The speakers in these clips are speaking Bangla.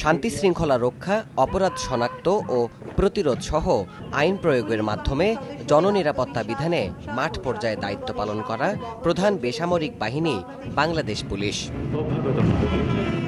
শান্তি শৃঙ্খলা রক্ষা, অপরাধ শনাক্ত ও প্রতিরোধ সহ আইন প্রয়োগের মাধ্যমে জননিরাপত্তা বিধানে মাঠ পর্যায়ে দায়িত্ব পালন করা প্রধান বেসামরিক বাহিনী, বাংলাদেশ পুলিশ।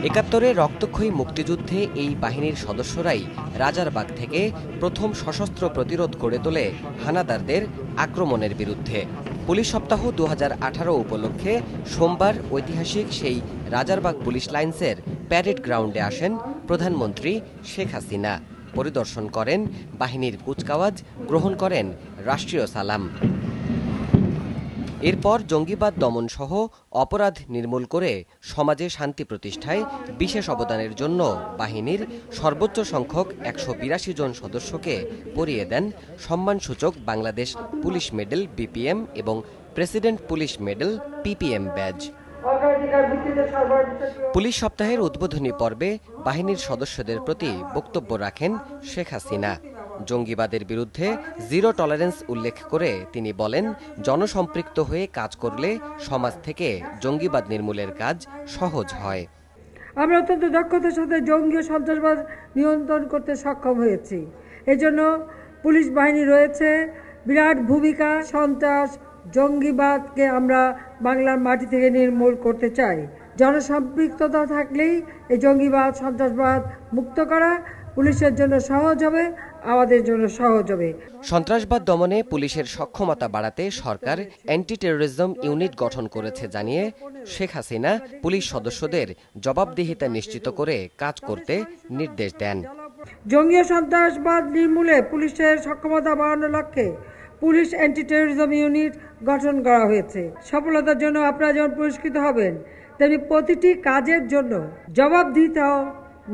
একাত্তরে রক্তক্ষয়ী মুক্তিযুদ্ধে এই বাহিনীর সদস্যরাই রাজারবাগ থেকে প্রথম সশস্ত্র প্রতিরোধ গড়ে তোলে হানাদারদের আক্রমণের বিরুদ্ধে। পুলিশ সপ্তাহ দু হাজার আঠারো উপলক্ষে সোমবার ঐতিহাসিক সেই রাজারবাগ পুলিশ লাইন্সের প্যারেড গ্রাউন্ডে আসেন প্রধানমন্ত্রী শেখ হাসিনা। পরিদর্শন করেন বাহিনীর কুচকাওয়াজ, গ্রহণ করেন রাষ্ট্রীয় সালাম। এরপর জঙ্গিবাদ দমন সহ অপরাধ নির্মূল করে সমাজে শান্তি প্রতিষ্ঠায় বিশেষ অবদানের জন্য বাহিনীর সর্বোচ্চ সংখ্যক একশো বিরাশি জন সদস্যকে পরিয়ে দেন সম্মানসূচক বাংলাদেশ পুলিশ মেডেল বিপিএম এবং president police medal PPM badge police সপ্তাহের উদ্বোধনী পর্বে বাহিনীর সদস্যদের প্রতি বক্তব্য রাখেন শেখ হাসিনা। জঙ্গিবাদের বিরুদ্ধে জিরো টলারেন্স উল্লেখ করে তিনি বলেন, জনসম্পৃক্ত হয়ে কাজ করলে সমাজ থেকে জঙ্গিবাদ নির্মূলের কাজ সহজ হয়। আমরা অত্যন্ত দক্ষতার সাথে জঙ্গি সন্ত্রাসবাদ নিয়ন্ত্রণ করতে সক্ষম হয়েছি। এজন্য পুলিশ বাহিনী রয়েছে। বিরাট ভূমিকা সন্ত্রাস, জঙ্গিবাদকে আমরা বাংলার মাটি থেকে নির্মূল করতে চাই। জনসম্পৃক্ততা থাকলেই এই জঙ্গিবাদ, সন্ত্রাসবাদ মুক্ত করা পুলিশের জন্য সহজ হবে। আমাদের জন্য সহজ হবে। সন্ত্রাসবাদ দমনে পুলিশের সক্ষমতা বাড়াতে সরকার অ্যান্টি টেরোরিজম ইউনিট গঠন করেছে জানিয়ে শেখ হাসিনা পুলিশ সদস্যদের জবাবদিহিতা নিশ্চিত করে কাজ করতে নির্দেশ দেন। জঙ্গি সন্ত্রাসবাদ নির্মূলে পুলিশের সক্ষমতা বাড়ানোর লক্ষ্যে পুলিশ অ্যান্টি টেরোরিজম ইউনিট গঠন করা হয়েছে। সফলতার জন্য আপনারা যেমন পুরস্কৃত হবেন তেমনি প্রতিটি কাজের জন্য জবাবদিহিতাও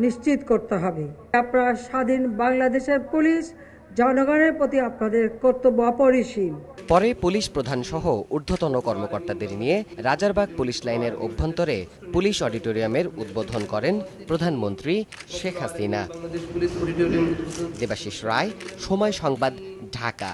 নিশ্চিত করতে হবে। আপনারা স্বাধীন বাংলাদেশের পুলিশ জনগণের প্রতি আপনাদের কর্তব্য অপরিসীম। পরে পুলিশ প্রধান সহ ঊর্ধ্বতন কর্মকর্তাদের নিয়ে রাজারবাগ পুলিশ লাইনের অভ্যন্তরে পুলিশ অডিটোরিয়ামের উদ্বোধন করেন প্রধানমন্ত্রী শেখ হাসিনা। দেবাশিস রায় সময় সংবাদ ঢাকা।